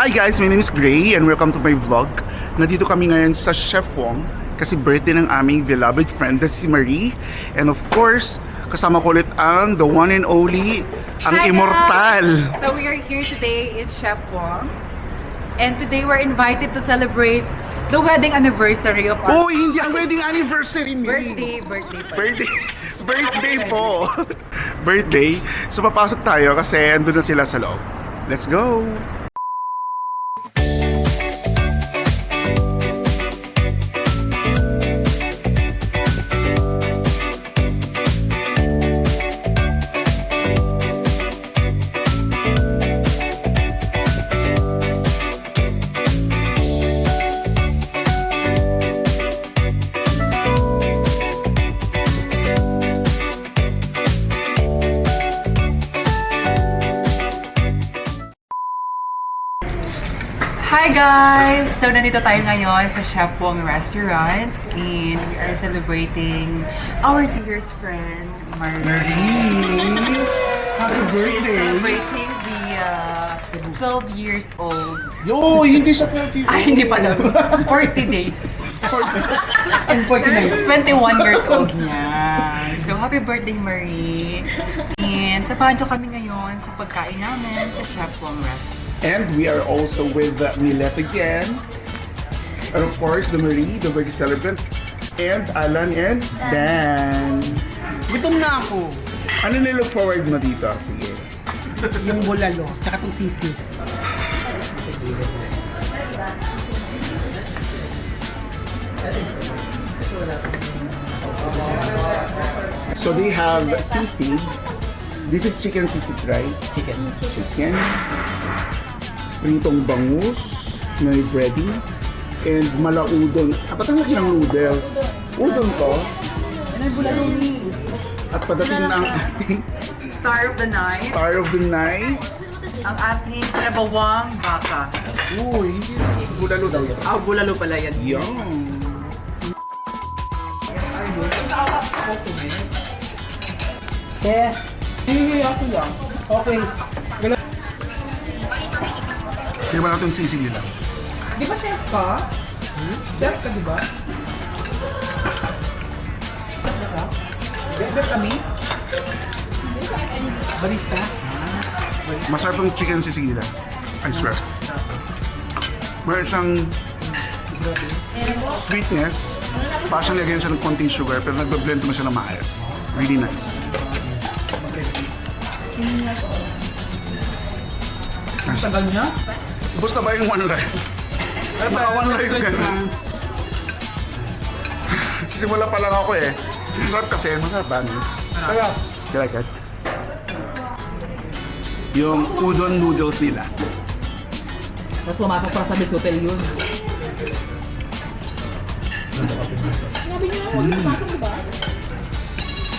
Hi guys, my name is Gray and welcome to my vlog. Nandito kami ngayon sa Chef Wong kasi birthday ng aming beloved friend na si Marie. And of course, kasama ko ulit ang the one and only, ang Hi, immortal. guys! So we are here today in Chef Wong. And today we're invited to celebrate the wedding anniversary of our Oh, hindi ang wedding anniversary, Marie. birthday, birthday, birthday. Birthday. Birthday po. birthday. So papasok tayo kasi andun na sila sa loob. Let's go. Hi guys! So nandito tayo ngayon sa Chef Wong Restaurant and we are celebrating our dearest friend, Marie. Marie. Happy She's birthday. celebrating the uh, 12 years old. Yo, hindi siya 12 Ay, hindi pa daw. 40 days. And 49. 21 years old niya. So, happy birthday, Marie. And samahan nyo kami ngayon sa pagkain namin sa Chef Wong Restaurant. And we are also with uh, Millet again. And of course, the Marie, the birthday celebrant. And Alan and Dan. Gutom na ako. Ano nilook forward mo dito? Sige. Yung bulalo, tsaka itong sisi. So they have sisig. This is chicken sisig, right? Chicken. Chicken. Pritong bangus na may breading. And malaudon. Ah, ba't ang laki ng noodles? Udon to. At padating na ang ating Star of the night, star of the night. ang ating sinabawang baka. Uy, bulalo daw yan. Ah, bulalo pala yan. Yum. Eh, hihingi ako lang. Okay. Di ba natin sisig nila? Di ba chef ka? Hmm? Chef ka, di ba? Chef ka? Chef kami? Barista? Masarap yung chicken sisig nila. I swear. Meron siyang sweetness. Parang siyang lagyan siya ng konting sugar pero nagbe-blend mo siya ng maayos. Really nice. Nice. Tagal niya? Ubus na ba yung one rice? Baka one rice ka na. Simula pa lang ako eh. Masarap kasi. Masarap ba? No? Sarap. You like it? Yung udon noodles nila. Tapos pumasok pa sa Big Hotel yun.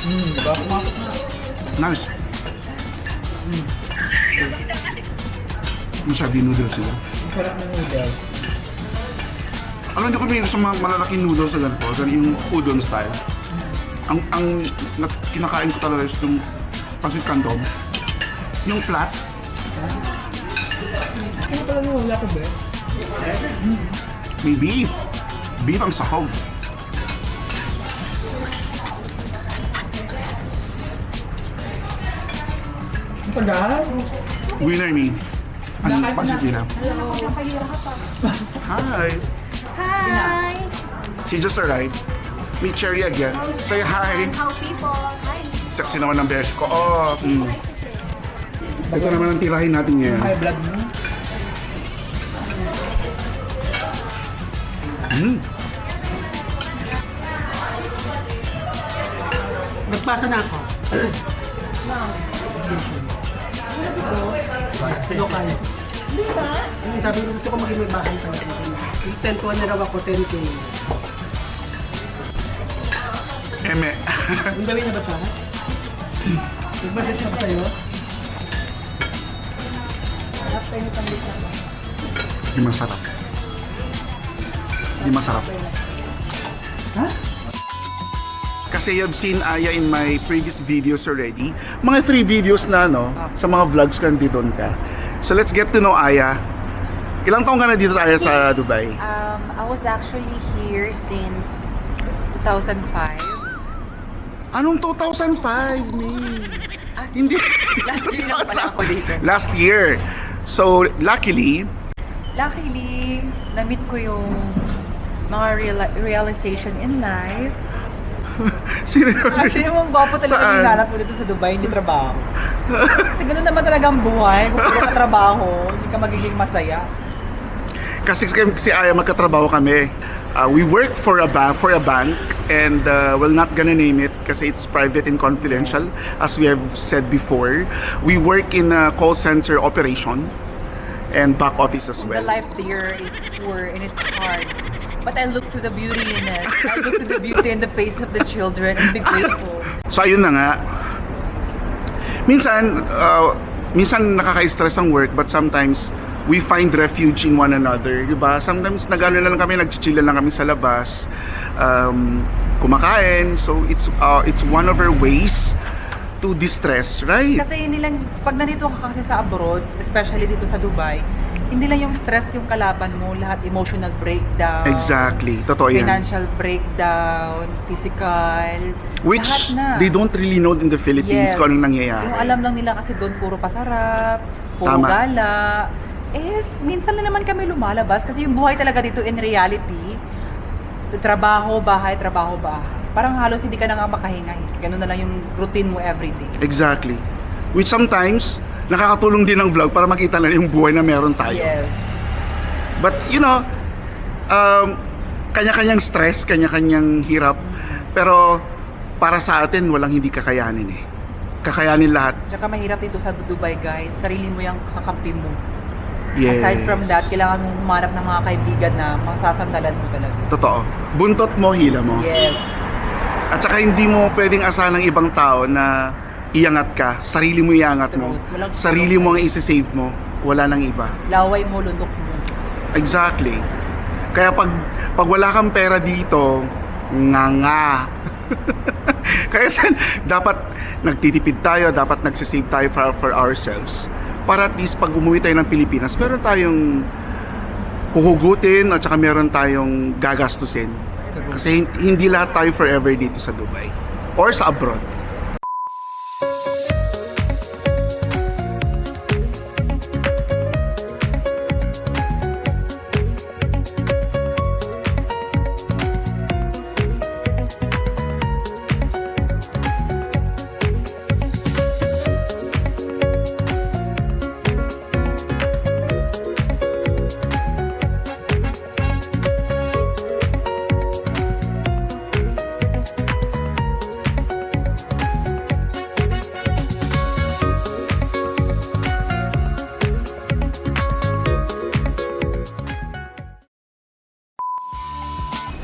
Hmm, di ba? Pumasok na. Nice. Masarap yung noodles. Ang sarap ng noodle. Alam, hindi ko may gusto mga malalaking noodles na ganito. Ganun yung udon style. Ang, ang na- kinakain ko talaga is yung pasit kandom. Yung flat. Ano pala yung wala ko, be? May beef. Beef ang sahog. Ang tagal. Winner me. Ang Bakit pasit na? nila. Hi. Hi! She just arrived. Meet Cherry again. Say hi. How people, hi. Sexy naman ng besh ko. Oh, mm. Ito naman ang tirahin natin ngayon. High blood mo. Mm. Nagpasa na ako. Local. Di ba? Sabi ko gusto ko maging may bahay sa Yung 10 to na raw ako, 10k. Eme. Yung gawin na ba siya? Nag-budget na ba sa'yo? After ang ko. Di masarap. Di masarap. Ha? Kasi you've seen Aya in my previous videos already. Mga three videos na, no? Sa mga vlogs ko, nandito ka. So let's get to know Aya. Ilang taong ka na dito tayo sa Dubai? Um, I was actually here since 2005. Anong 2005, May? Hindi. Last year lang pala ako dito. Last year. So, luckily, Luckily, na-meet ko yung mga reala- realization in life. sino Actually, yung mga gwapo talaga Saan? yung hinanap ko dito sa Dubai, hindi trabaho. Kasi ganoon naman talaga ang buhay. Kung puro ka trabaho, hindi ka magiging masaya. kasi si Aya magkatrabaho kami. Uh, we work for a bank for a bank and uh, we're not gonna name it kasi it's private and confidential as we have said before. We work in a call center operation and back office as The well. life there is poor and it's hard. But I look to the beauty in it. I look to the beauty in the face of the children and be grateful. So ayun na nga. Minsan uh, minsan nakaka-stress ang work but sometimes we find refuge in one another, 'di ba? Sometimes nagano na lang kami, nagchichilla lang kami sa labas. Um, kumakain. So it's uh, it's one of our ways to distress, right? Kasi hindi lang, pag nandito ka kasi sa abroad, especially dito sa Dubai, hindi lang yung stress yung kalaban mo, lahat emotional breakdown. Exactly. Totoo yan. Financial breakdown, physical, Which lahat na. they don't really know in the Philippines kung anong nangyayari. Yung alam lang nila kasi doon puro pasarap, puro Tama. gala. Eh, minsan na naman kami lumalabas kasi yung buhay talaga dito in reality, trabaho, bahay, trabaho, bahay. Parang halos hindi ka na nga makahinga eh. Ganun na lang yung routine mo everyday. Exactly. Which sometimes, nakakatulong din ng vlog para makita na yung buhay na meron tayo. Yes. But you know, um, kanya-kanyang stress, kanya-kanyang hirap. Pero para sa atin, walang hindi kakayanin eh. Kakayanin lahat. Tsaka mahirap dito sa Dubai guys, sarili mo yung kakampi mo. Yes. Aside from that, kailangan mo humanap ng mga kaibigan na masasandalan mo talaga. Totoo. Buntot mo, hila mo. Yes. At saka hindi mo pwedeng asahan ng ibang tao na iangat ka. Sarili mo iangat mo. Sarili mo ang isi-save mo. Wala nang iba. Laway mo, lunok mo. Exactly. Kaya pag pag wala kang pera dito, nga nga. Kaya san, dapat nagtitipid tayo, dapat nagsisave tayo for, for ourselves. Para at least pag umuwi tayo ng Pilipinas, meron tayong huhugutin at saka meron tayong gagastusin. Kasi hin- hindi lahat tayo forever dito sa Dubai or sa abroad.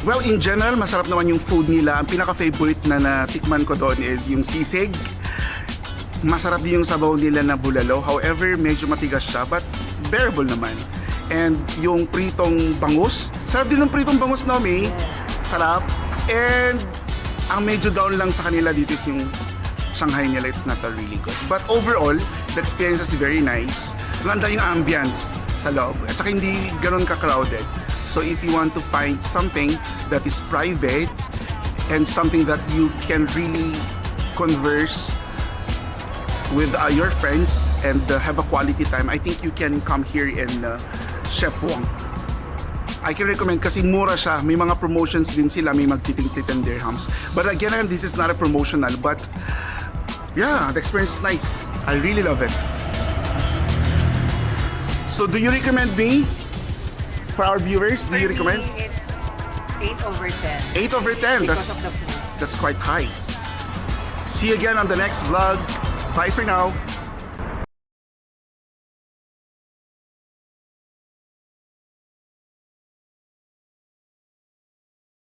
Well, in general, masarap naman yung food nila. Ang pinaka-favorite na natikman ko doon is yung sisig. Masarap din yung sabaw nila na bulalo. However, medyo matigas siya, but bearable naman. And yung pritong bangus. Sarap din ng pritong bangus, Nomi. Sarap. And ang medyo down lang sa kanila dito is yung Shanghai nila. It's not really good. But overall, the experience is very nice. Maganda yung ambience sa loob. At saka hindi ganun ka-crowded. So if you want to find something that is private and something that you can really converse with uh, your friends and uh, have a quality time, I think you can come here in uh, Chef Wong. I can recommend kasi mura siya. May mga promotions din sila. May magtiting 10 dirhams. But again, this is not a promotional. But yeah, the experience is nice. I really love it. So do you recommend me? For our viewers, do you recommend? It's 8 over 10. 8 over 10. Because That's of the food. that's quite high. See you again on the next vlog. Bye for now.